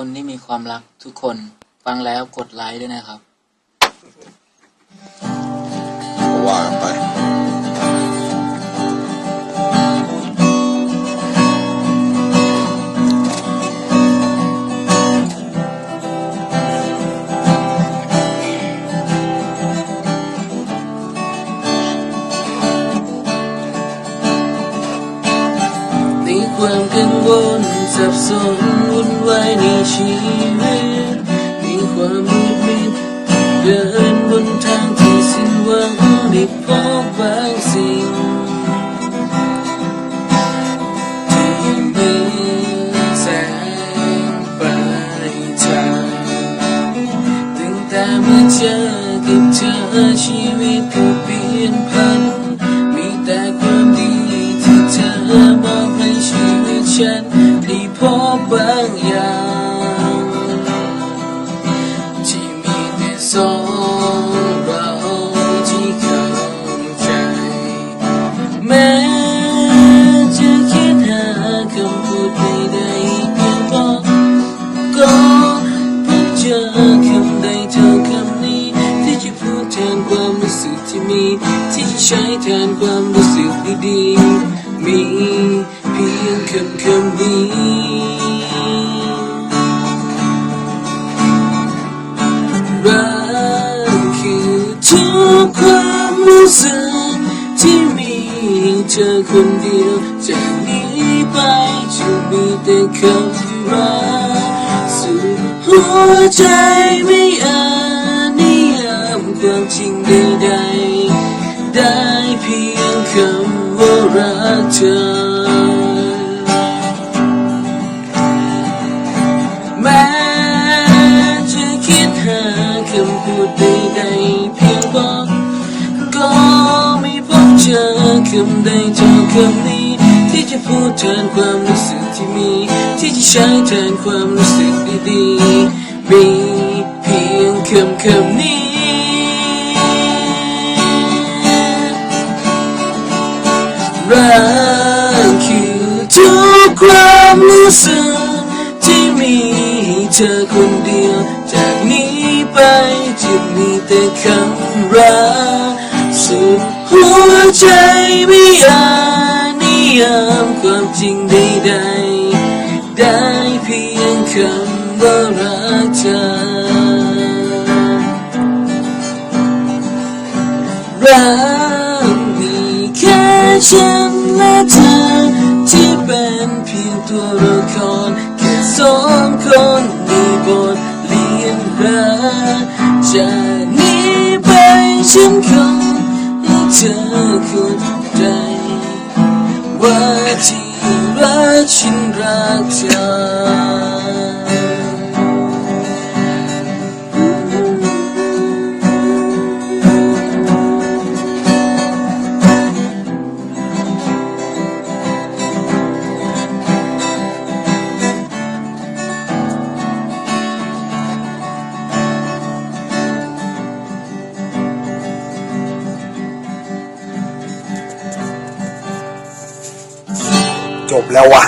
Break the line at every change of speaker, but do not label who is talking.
คนที่มีความรักทุกคน ฟังแล้วกดไลค์ด้วยนะครับ
ก็ว่ากันไป
ในความกังวลสับสน วุ่นวายในชีวิตมีความมืดมิดเดินบนทางที่สิ้นหวังได้พบบางสิ่งที่มีแสงปลายทางตั้งแต่เมื่อเจอกับเธอชีวิตก็เปลี่ยนพันมีแต่ความดีที่เธอมอบให้ชีวิตฉัน แต่สองเราที่เข้าใจ แม้จะคิดหาคำพูดไม่ได้เพียงบอกก็พบเจอคำใดเท่าคำนี้ ที่จะพูดแทนความรู้สึกที่มี ที่จะใช้แทนความรู้สึกดีๆมีเพียงคำคำนี้ ความรู้สึกที่มีเธอคนเดียวจากนี้ไปจะมีแต่คำรักสุดหัวใจไม่อาจนิยามความจริงใดๆได้เพียงคำว่ารักเธอแม้ำใดเท่าคำนี้ ที่จะพูดแทนความรู้สึกที่มี ที่จะใช้แทนความรู้สึกดีๆมีเพียงคำคำนี้รักคือทุกความรู้สึกที่มีเธอคนเดียว จากนี้ไปจะมีแต่คำรัก ใจไม่อาจนิยามความจริงใดๆได้เพียงคำว่ารักเธอ รักมีแค่ฉันและเธอที่เป็นเพียงตัวละครแค่สองคนในบทเรียนรักจากนี้ไปฉันคง เธอเข้าใจว่าที่รักฉันรักเธอ
จบแล้ววะ